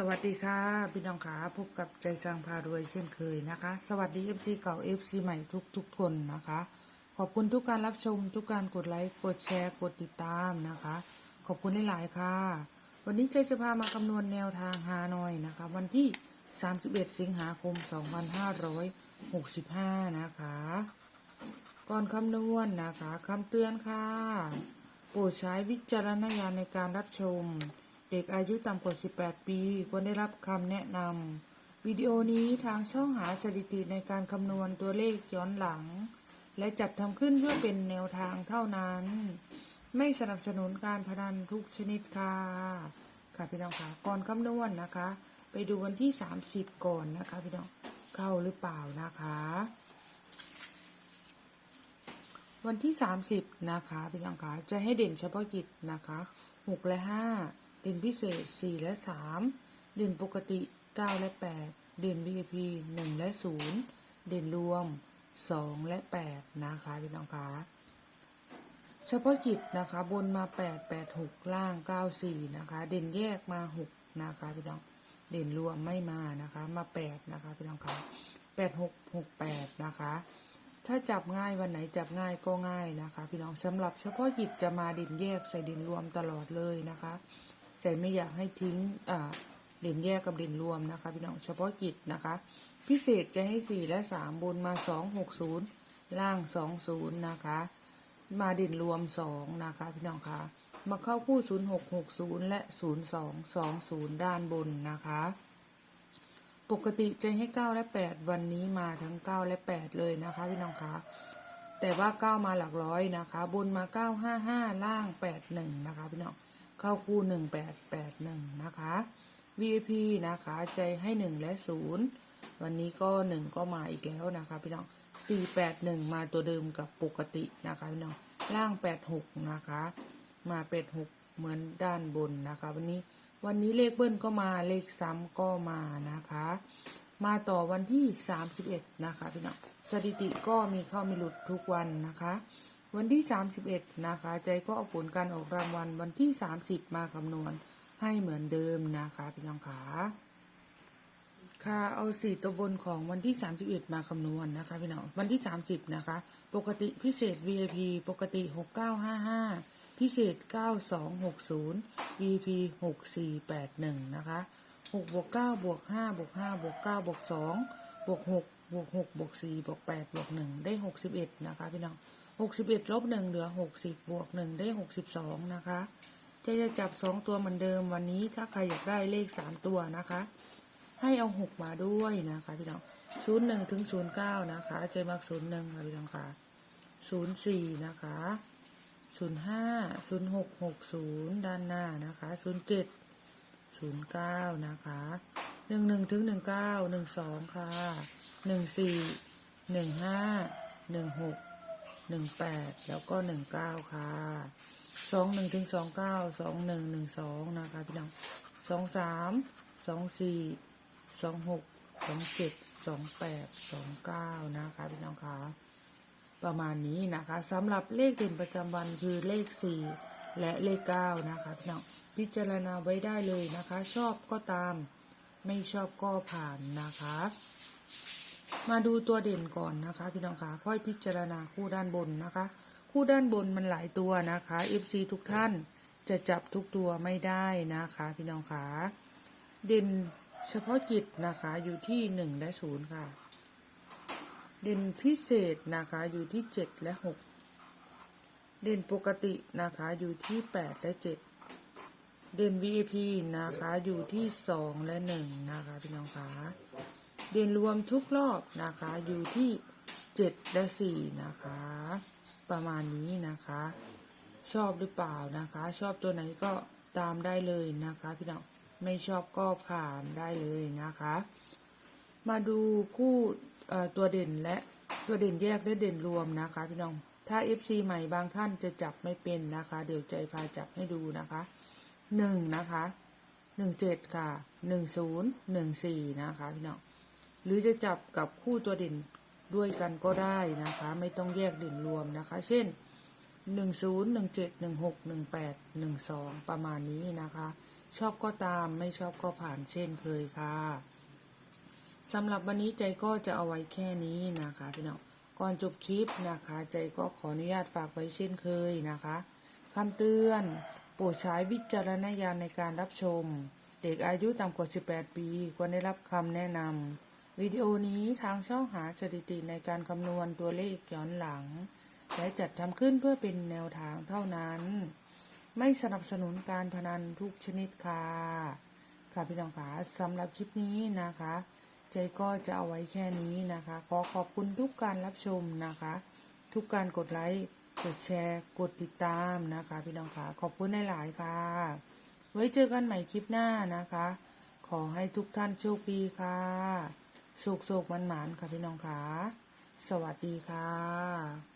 สวัสดีค่ะ พี่น้องขาพบกับใจสร้างพารวยเช่นเคยนะคะ สวัสดี FC เก่า FC ใหม่ทุกทุกคนนะคะ ขอบคุณทุกการรับชม ทุกการกดไลค์ กดแชร์ กดติดตามนะคะ ขอบคุณหลายๆค่ะ วันนี้ใจจะพามาคำนวณแนวทางฮานอยนะคะ วันที่ 31 สิงหาคม 2565 นะคะ ก่อนคำนวณนะคะคำเตือนค่ะ โปรดใช้วิจารณญาณในการรับชม เด็กอายุต่ำกว่า 18 ปี ควรได้รับคำแนะนำวิดีโอนี้ทางช่องหาสถิติในการคำนวณตัวเลขย้อนหลัง และจัดทำขึ้นเพื่อเป็นแนวทางเท่านั้น ไม่สนับสนุนการพนันทุกชนิดค่ะค่ะพี่น้องค่ะก่อนคำนวณนะคะ ไปดูวันที่ 30 ก่อนนะคะพี่น้องเข้าหรือเปล่านะคะ วันที่ 30 นะคะพี่น้องคะจะให้เด่นเฉพาะกิจนะคะ 6 และ 5 เด่นพิเศษ 4 และ 3 เด่นปกติ 9 และ 8 เด่น VIP 1 และ 0 เด่นรวม 2 และ 8 นะคะพี่น้องคะเฉพาะกิจนะคะบนมา 8 8 6 ล่าง 9 4 นะคะ เด่นแยกมา 6 นะคะพี่น้องเด่นรวมไม่มานะคะ มา 8 นะคะพี่น้องคะ8 6 6 8 นะคะถ้าจับง่ายวันไหนจับง่ายก็ง่ายนะคะ พี่น้องสำหรับเฉพาะกิจจะมาเด่นแยกใส่เด่นรวมตลอดเลยนะคะ ใจไม่อยากให้ทิ้งเด่นแยกกับเด่นรวมนะคะพี่น้องเฉพาะกิจนะคะ พิเศษจะให้สี่และสามบนมาสองหกศูนย์ล่างสองศูนย์นะคะ มาเด่นรวมสองนะคะพี่น้องคะมาเข้าคู่ศูนย์หกหกศูนย์และศูนย์สองสองศูนย์ด้านบนนะคะ ปกติจะให้9และ8วันนี้มาทั้ง9และ8เลยนะคะพี่น้องคะแต่ว่า9มาหลักร้อยนะคะ บนมา955ล่าง81นะคะพี่น้อง เข้าคู่1881นะคะ VIP นะคะใจให้1และ0วันนี้ก็1ก็มาอีกแล้วนะคะพี่น้อง481มาตัวเดิมกับปกตินะคะพี่น้องล่าง86นะคะ มา86เหมือนด้านบนนะคะ วันนี้วันนี้เลขเบิ้ลก็มาเลขซ้ำก็มานะคะ มาต่อวันที่31นะคะพี่น้องสถิติก็มีเข้ามีหลุดทุกวันนะคะ วันที่ 31 นะคะ ใจก็เอาผลการออกรางวัลวันที่ 30 มาคำนวณให้เหมือนเดิมนะคะพี่น้องขาค่ะเอาสี่ตัวบนของวันที่ 31 มาคำนวณนะคะพี่น้องวันที่ 30 นะคะ ปกติพิเศษ VIP ปกติ 6955 พิเศษ 9260 vip 6481 นะคะ6บวก9บวก5บวก5บวก9บวก2บวก6บวก6บวก4บวก8บวก1ได้ 61 นะคะพี่น้อง 61ลบ1เหลือ60บบวก1ได้62นะคะจะจะจับ2ตัวเหมือนเดิมวันนี้ถ้าใครอยากได้เลข3ตัวนะคะ ให้เอา6มาด้วยนะคะพี่น้อง01ถึง09นย์เก้านะคะใจมัก01ค่ะพี่น้องค่ะ04นะคะศูนย์ห้าศูนย์หกหกศูนย์ด้านหน้านะคะศูนย์เจ็ดศูนย์เก้านะคะหนึ่งหนึ่งถึงหนึ่งเก้าหนึ่งสองค่ะหนึ่งสี่หนึ่งห้าหนึ่งหก หนึ่งแปดแล้วก็หนึ่งเก้าค่ะสองหนึ่งถึงสองเก้าสองหนึ่งหนึ่งสองนะคะพี่น้องสองสามสองสี่สองหกสองเจ็ดสองแปดสองเก้านะคะพี่น้องคะประมาณนี้นะคะสำหรับเลขเด่นประจำวันคือเลข4และเลข9นะคะพี่น้องพิจารณาไว้ได้เลยนะคะ ชอบก็ตาม ไม่ชอบก็ผ่านนะคะ มาดูตัวเด่นก่อนนะคะพี่น้องคะค่อยพิจารณาคู่ด้านบนนะคะ คู่ด้านบนมันหลายตัวนะคะ FC ทุกท่านจะจับทุกตัวไม่ได้นะคะ พี่น้องคะเด่นเฉพาะกิจนะคะอยู่ที่1และ0ค่ะ เด่นพิเศษนะคะอยู่ที่เจ็ดและหกเด่นปกตินะคะอยู่ที่แปดและเจ็ดเด่น VIP นะคะอยู่ที่สองและหนึ่งนะคะพี่น้องคะ เด่นรวมทุกรอบนะคะ อยู่ที่เจ็ดและสี่นะคะ ประมาณนี้นะคะ ชอบหรือเปล่านะคะ ชอบตัวไหนก็ตามได้เลยนะคะพี่น้องไม่ชอบก็ผ่านได้เลยนะคะ มาดูคู่ตัวเด่นและตัวเด่นแยกและเด่นรวมนะคะพี่น้องถ้า FC ใหม่บางท่านจะจับไม่เป็นนะคะ เดี๋ยวใจพาจับให้ดูนะคะหนึ่งนะคะหนึ่งเจ็ดค่ะหนึ่งศูนย์หนึ่งสี่นะคะพี่น้อง หรือจะจับกับคู่ตัวเด่นด้วยกันก็ได้นะคะ ไม่ต้องแยกเด่นรวมนะคะ เช่นหนึ่งศูนย์หนึ่งเจ็ดหนึ่งหกหนึ่งแปดหนึ่งสองประมาณนี้นะคะ ชอบก็ตามไม่ชอบก็ผ่านเช่นเคยค่ะสำหรับวันนี้ใจก็จะเอาไว้แค่นี้นะคะพี่น้องก่อนจบคลิปนะคะ ใจก็ขออนุญาตฝากไว้เช่นเคยนะคะคำเตือน โปรดใช้วิจารณญาณในการรับชม เด็กอายุต่ำกว่า 18 ปี ควรได้รับคำแนะนำ วิดีโอนี้ทางช่องหาสถิติในการคำนวณตัวเลขย้อนหลัง และจัดทำขึ้นเพื่อเป็นแนวทางเท่านั้น ไม่สนับสนุนการพนันทุกชนิดค่ะ ค่ะพี่น้องคะสำหรับคลิปนี้นะคะ ใจก็จะเอาไว้แค่นี้นะคะ ขอขอบคุณทุกการรับชมนะคะ ทุกการกดไลค์ กดแชร์ กดติดตามนะคะ พี่น้องคะขอบคุณหลายๆค่ะ ไว้เจอกันใหม่คลิปหน้านะคะ ขอให้ทุกท่านโชคดีค่ะ โชคโชคมันหมานๆค่ะพี่น้องคะสวัสดีค่ะ